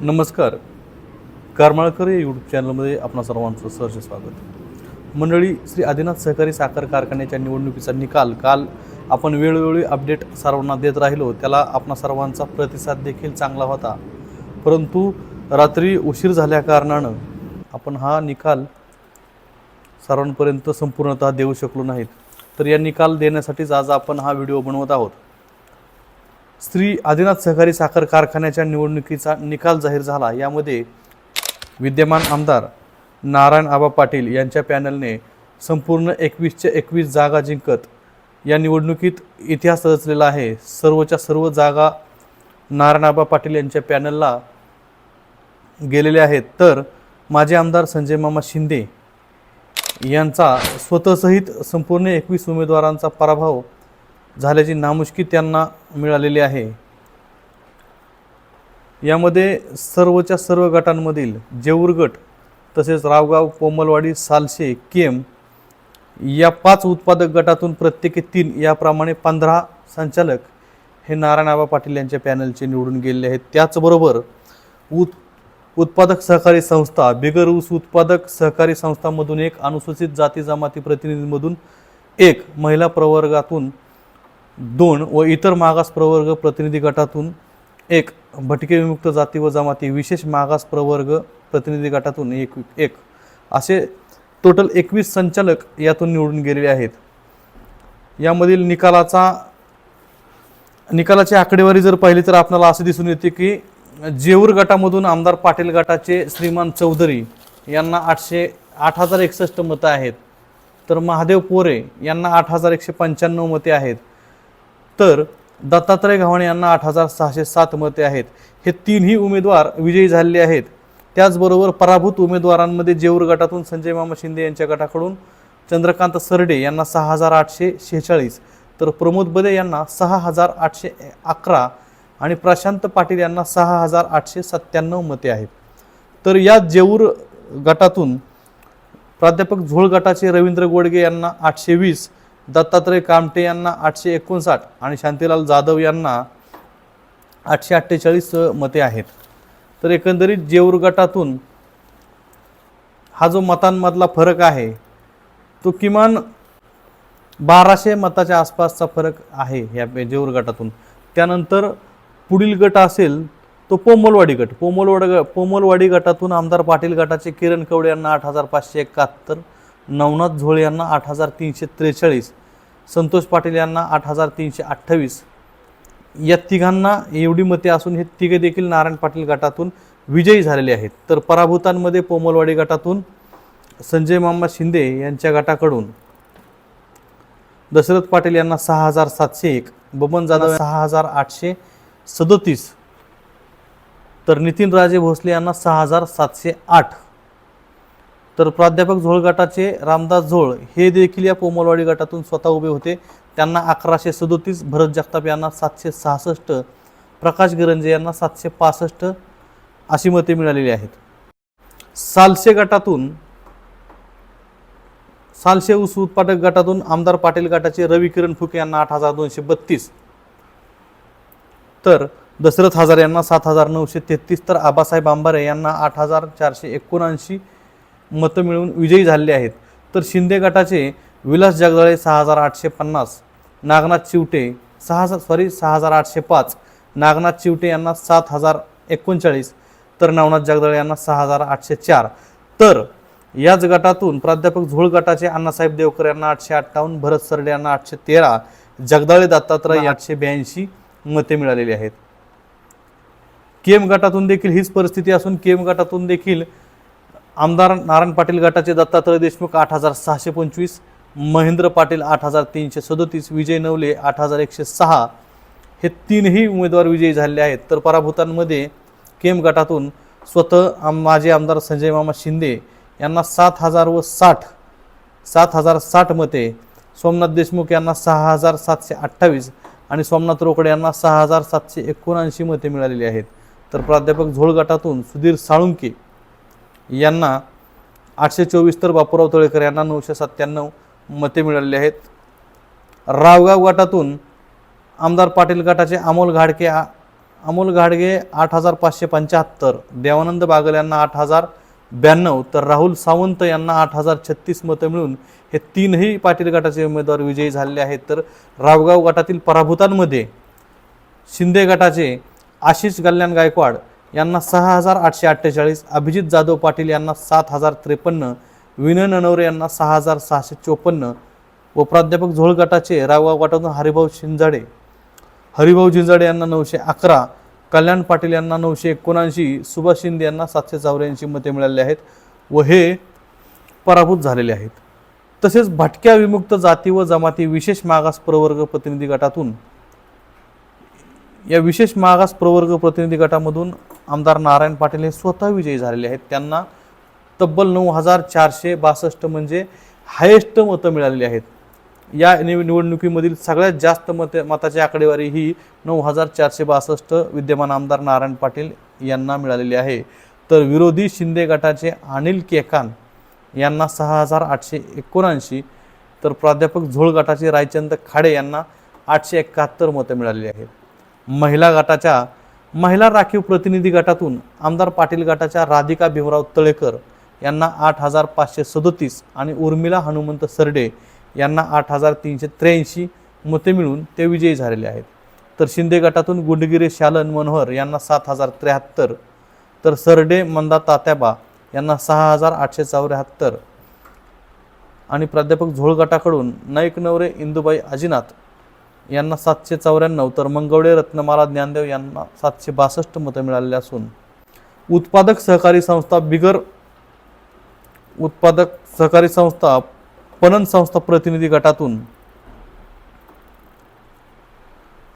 नमस्कार. करमाळकर या यूट्यूब चॅनलमध्ये आपणा सर्वांचं सहर्ष स्वागत. मंडळी श्री आदिनाथ सहकारी साखर कारखान्याच्या निवडणुकीचा निकाल. काल आपण वेळोवेळी अपडेट सर्वांना देत राहिलो. त्याला आपणा सर्वांचा प्रतिसाद देखील चांगला होता. परंतु रात्री उशीर झाल्याकारणानं आपण हा निकाल सर्वांपर्यंत संपूर्णतः देऊ शकलो नाहीत. तर या निकाल देण्यासाठीच आज आपण हा व्हिडिओ बनवत आहोत. श्री आदिनाथ सहकारी साखर कारखान्याच्या निवडणुकीचा निकाल जाहीर झाला. यामध्ये विद्यमान आमदार नारायण आबा पाटील यांच्या पॅनलने संपूर्ण एकवीसच्या एकवीस जागा जिंकत या निवडणुकीत इतिहास रचलेला आहे. सर्वच्या सर्व जागा नारायण आबा पाटील यांच्या पॅनलला गेलेले आहेत. तर माजी आमदार संजय मामा शिंदे यांचा स्वतःसहित संपूर्ण एकवीस उमेदवारांचा पराभव झाल्याची नामुष्की त्यांना मिळालेली आहे. यामध्ये सर्वच्या सर्व गटांमधील जेऊर गट तसेच रावगाव कोमलवाडी सालशे केम या पाच उत्पादक गटातून प्रत्येकी तीन याप्रमाणे पंधरा संचालक हे नारायणआबा पाटील यांच्या पॅनलचे निवडून गेलेले आहेत. त्याचबरोबर उत उत्पादक सहकारी संस्था बिगर ऊस उत्पादक सहकारी संस्थांमधून एक अनुसूचित जाती जमाती प्रतिनिधींमधून एक महिला प्रवर्गातून दोन व इतर मागास प्रवर्ग प्रतिनिधी गटातून एक भटके विमुक्त जाती व जमाती विशेष मागास प्रवर्ग प्रतिनिधी गटातून एक एक. असे टोटल एकवीस संचालक यातून निवडून गेलेले आहेत. यामधील निकालाचा निकालाची आकडेवारी जर पाहिली तर आपल्याला असे दिसून येते की जेऊर गटामधून आमदार पाटील गटाचे श्रीमान चौधरी यांना आठशे आठ हजार एकसष्ट मतं आहेत. तर महादेव पोरे यांना आठ हजार एकशे पंच्याण्णव मते आहेत. तर दत्तात्रय गव्हाणे यांना आठ हजार सहाशे सात मते आहेत. हे तीनही उमेदवार विजयी झालेले आहेत. त्याचबरोबर पराभूत उमेदवारांमध्ये जेऊर गटातून संजय मामा शिंदे यांच्या गटाकडून चंद्रकांत सरडे यांना सहा हजार आठशे शेहेचाळीस तर प्रमोद बदे यांना सहा हजार आठशे अकरा आणि प्रशांत पाटील यांना सहा हजार आठशे सत्त्याण्णव मते आहेत. तर या जेऊर गटातून प्राध्यापक झोळ गटाचे रवींद्र गोडगे यांना आठशे वीस दत्तात्रय कामटे यांना आठशे एकोणसाठ आणि शांतीलाल जाधव यांना आठशे अठ्ठेचाळीस मते आहेत. तर एकंदरीत जेऊर गटातून हा जो मतांमधला फरक आहे तो किमान बाराशे मताच्या आसपासचा फरक आहे या जेऊर गटातून. त्यानंतर पुढील गट असेल तो पोमलवाडी गट. पोमलवाड पोमलवाडी गटातून आमदार पाटील गटाचे किरण कवडे यांना आठ हजार पाचशे एकाहत्तर नवनाथ झोळे यांना आठ हजार तीनशे त्रेचाळीस संतोष पाटील यांना आठ हजार तीनशे अठ्ठावीस. या तिघांना एवढी मते असून हे तिघे देखील नारायण पाटील गटातून विजयी झालेले आहेत. तर पराभूतांमध्ये पोमलवाडी गटातून संजय मामा शिंदे यांच्या गटाकडून दशरथ पाटील यांना सहा हजार सातशे एक बबन जाधव सहा हजार आठशे सदोतीस तर नितीन राजे भोसले यांना सहा हजार सातशे आठ. तर प्राध्यापक झोळ गटाचे रामदास झोळ हे देखील या पोमलवाडी गटातून स्वतः उभे होते. त्यांना अकराशे सदोतीस भरत जगताप यांना सातशे सहासष्ट प्रकाश गिरंजे यांना सातशे पासष्ट अशी मते मिळालेली आहेत. सालशे गटातून सालशे ऊस उत्पादक गटातून आमदार पाटील गटाचे रवी किरण फुके यांना आठ हजार दोनशे बत्तीस. तर दशरथ हजार यांना सात हजार नऊशे तेहतीस तर आबासाहेब आंबारे यांना आठ हजार चारशे एकोणऐंशी मतं मिळवून विजयी झालेले आहेत. तर शिंदे गटाचे विलास जगदाळे सहा हजार आठशे पन्नास नागनाथ चिवटे सहा सॉरी सहा हजार आठशे पाच नागनाथ चिवटे यांना सात हजार एकोणचाळीस तर नवनाथ जगदाळे यांना सहा हजार आठशे चार. तर याच गटातून प्राध्यापक झोळ गटाचे अण्णासाहेब देवकर यांना आठशे अठ्ठावन्न भरत सरडे यांना आठशे तेरा जगदाळे दत्तात्रय आठशे ब्याऐंशी मते मिळालेली आहेत. केम गटातून देखील हीच परिस्थिती असून केम गटातून देखील आमदार नारायण पाटील गटाचे दत्तात्रय देशमुख आठ हजार सहाशे पंचवीस महेंद्र पाटील आठ हजार तीनशे सदोतीस विजय नवले आठ हजार एकशे सहा. हे तीनही उमेदवार विजयी झालेले आहेत. तर पराभूतांमध्ये केम गटातून स्वतः आम माजी आमदार संजय मामा शिंदे यांना सात हजार व साठ सात हजार साठ मते सोमनाथ देशमुख यांना सहा हजार सातशे अठ्ठावीस आणि सोमनाथ रोकडे यांना सहा हजार सातशे एकोणऐंशी मते मिळालेली आहेत. तर प्राध्यापक झोळ गटातून सुधीर साळुंके यांना आठशे चोवीस तर बापूराव तळेकर यांना नऊशे सत्त्याण्णव मते मिळालेली आहेत. रावगाव गटातून आमदार पाटील गटाचे अमोल घाडके आ- अमोल घाडगे आठ हजार पाचशे पंच्याहत्तर देवानंद बागल यांना आठ हजार ब्याण्णव तर राहुल सावंत यांना आठ हजार छत्तीस मतं मिळून हे तीनही पाटील गटाचे उमेदवार विजयी झालेले आहेत. तर रावगाव गटातील पराभूतांमध्ये शिंदे गटाचे आशिष गल्याण गायकवाड यांना सहा हजार आठशे अठ्ठेचाळीस अभिजित जाधव पाटील यांना सात हजार त्रेपन्न विनय ननवरे यांना सहा हजार सहाशे चोपन्न व प्राध्यापक झोळ गटाचे रावगाव गटातून हरिभाऊ शिंजाडे हरिभाऊ झिंजाडे यांना नऊशे अकरा कल्याण पाटील यांना नऊशे एकोणऐंशी सुभाष शिंदे यांना सातशे चौऱ्याऐंशी मते मिळाले आहेत व हे पराभूत झालेले आहेत. तसेच भटक्या विमुक्त जाती व जमाती विशेष मागास प्रवर्ग प्रतिनिधी गटातून या विशेष मागास प्रवर्ग प्रतिनिधी गटामधून आमदार नारायण पाटील हे स्वतः विजयी झालेले आहेत. त्यांना तब्बल नऊ हजार चारशे बासष्ट म्हणजे हायेस्ट मतं मिळालेली आहेत. या निव निवडणुकीमधील सगळ्यात जास्त मते मताची आकडेवारी ही नऊ हजार चारशे बासष्ट विद्यमान आमदार नारायण पाटील यांना मिळालेली आहे. तर विरोधी शिंदे गटाचे अनिल केकान यांना सहा हजार आठशे एकोणऐंशी तर प्राध्यापक झोळ गटाचे रायचंद खाडे यांना आठशे एकाहत्तर मतं मिळालेली आहेत. महिला गटाच्या महिला राखीव प्रतिनिधी गटातून आमदार पाटील गटाच्या राधिका भीमराव तळेकर यांना आठ हजार पाचशे सदोतीस आणि उर्मिला हनुमंत सरडे यांना आठ हजार तीनशे त्र्याऐंशी मते मिळून ते विजयी झालेले आहेत. तर शिंदे गटातून गुंडगिरी शालन मनोहर यांना सात हजार त्र्याहत्तर तर सरडे मंदा तात्याबा यांना सहा हजार आठशे चौऱ्याहत्तर आणि प्राध्यापक झोळ गटाकडून नाईक नवरे इंदुबाई अजिनाथ यांना सातशे चौऱ्याण्णव तर मंगवडे रत्नमाला ज्ञानदेव यांना सातशे बासष्ट मतं मिळालेली असून उत्पादक सहकारी संस्था बिगर उत्पादक सहकारी संस्था पणन संस्था प्रतिनिधी गटातून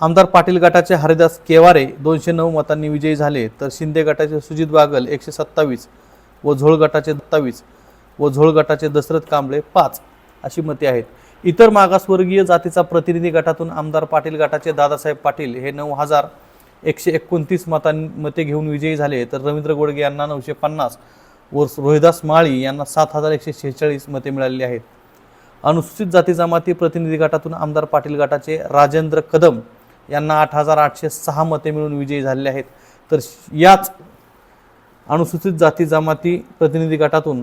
आमदार पाटील गटाचे हरिदास केवारे दोनशे नऊ मतांनी विजयी झाले तर शिंदे गटाचे सुजित बागल एकशे सत्तावीस व झोळ गटाचे सत्तावीस व झोळ गटाचे दशरथ कांबळे पाच अशी मते आहेत. इतर मागासवर्गीय जातीचा प्रतिनिधी गटातून आमदार पाटील गटाचे दादासाहेब पाटील हे नऊ हजार एकशे एकोणतीस मतां मते घेऊन विजयी झाले. तर रवींद्र गोडगे यांना नऊशे पन्नास व रोहिदास माळी यांना सात हजार एकशे शेहेचाळीस मते मिळालेली आहेत. अनुसूचित जाती जमाती प्रतिनिधी गटातून आमदार पाटील गटाचे राजेंद्र कदम यांना आठ हजार आठशे सहा मते मिळून विजयी झालेले आहेत. तर याच अनुसूचित जाती जमाती प्रतिनिधी गटातून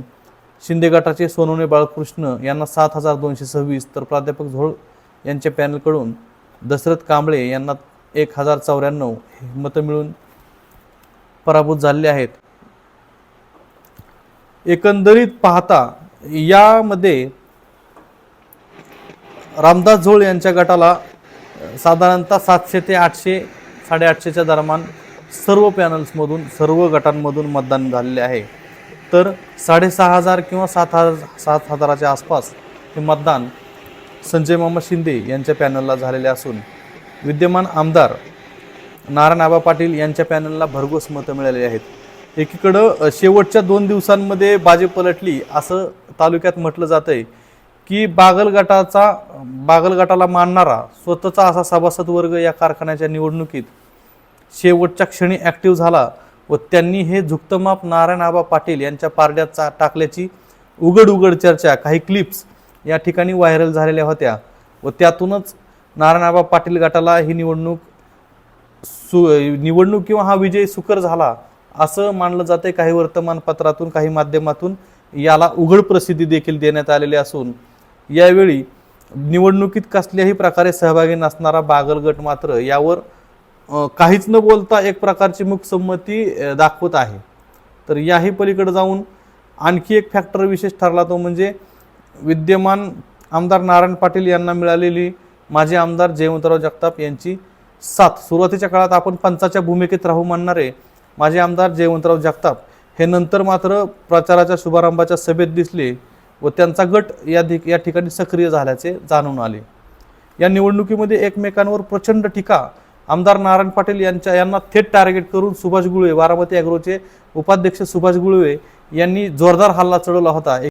शिंदे गटाचे सोनवणे बाळकृष्ण यांना सात हजार दोनशे सव्वीस तर प्राध्यापक झोळ यांच्या पॅनलकडून दशरथ कांबळे यांना एक हजार चौऱ्याण्णव मतं मिळून पराभूत झालेले आहेत. एकंदरीत पाहता यामध्ये रामदास झोळ यांच्या गटाला साधारणतः सातशे ते आठशे साडेआठशेच्या दरम्यान सर्व पॅनल्समधून सर्व गटांमधून मतदान झालेले आहे. तर साडेसहा हजार किंवा सात हजार सात हजाराच्या आसपास हे मतदान संजय मामा शिंदे यांच्या पॅनलला झालेले असून विद्यमान आमदार नारायण आबा पाटील यांच्या पॅनलला भरघोस मतं मिळालेली आहेत. एकीकडं शेवटच्या दोन दिवसांमध्ये बाजी पलटली असं तालुक्यात म्हटलं जातं आहे की बागलगटाचा बागलगटाला मानणारा स्वतःचा असा सभासद वर्ग या कारखान्याच्या निवडणुकीत शेवटच्या क्षणी ॲक्टिव्ह झाला. व त्यांनी हे झुकतमाप नारायण आबा पाटील यांच्या पारड्यात चा टाकल्याची उघड उघड चर्चा काही क्लिप्स या ठिकाणी व्हायरल झालेल्या होत्या. व त्यातूनच नारायणाबा पाटील गटाला ही निवडणूक सु निवडणूक किंवा हा विजय सुकर झाला असं मानलं जाते काही वर्तमानपत्रातून काही माध्यमातून याला उघड प्रसिद्धी देखील देण्यात आलेली असून यावेळी निवडणुकीत कसल्याही प्रकारे सहभागी नसणारा बागलगट मात्र यावर काहीच न बोलता एक प्रकारची मूकसंमती दाखवत आहे. तर याही पलीकडे जाऊन आणखी एक फॅक्टर विशेष ठरला तो म्हणजे विद्यमान आमदार नारायण पाटील यांना मिळालेली माजी आमदार जयवंतराव जगताप यांची साथ. सुरुवातीच्या काळात आपण पंचाच्या भूमिकेत राहू म्हणणारे माजी आमदार जयवंतराव जगताप हे नंतर मात्र प्रचाराच्या शुभारंभाच्या सभेत दिसले व त्यांचा गट या धि या ठिकाणी सक्रिय झाल्याचे जाणून आले. या निवडणुकीमध्ये एकमेकांवर प्रचंड टीका आमदार नारायण पाटील यांच्या यांना थेट टार्गेट करून सुभाष गुळवे बारामती अॅग्रोचे उपाध्यक्ष सुभाष गुळवे यांनी जोरदार हल्ला चढवला होता.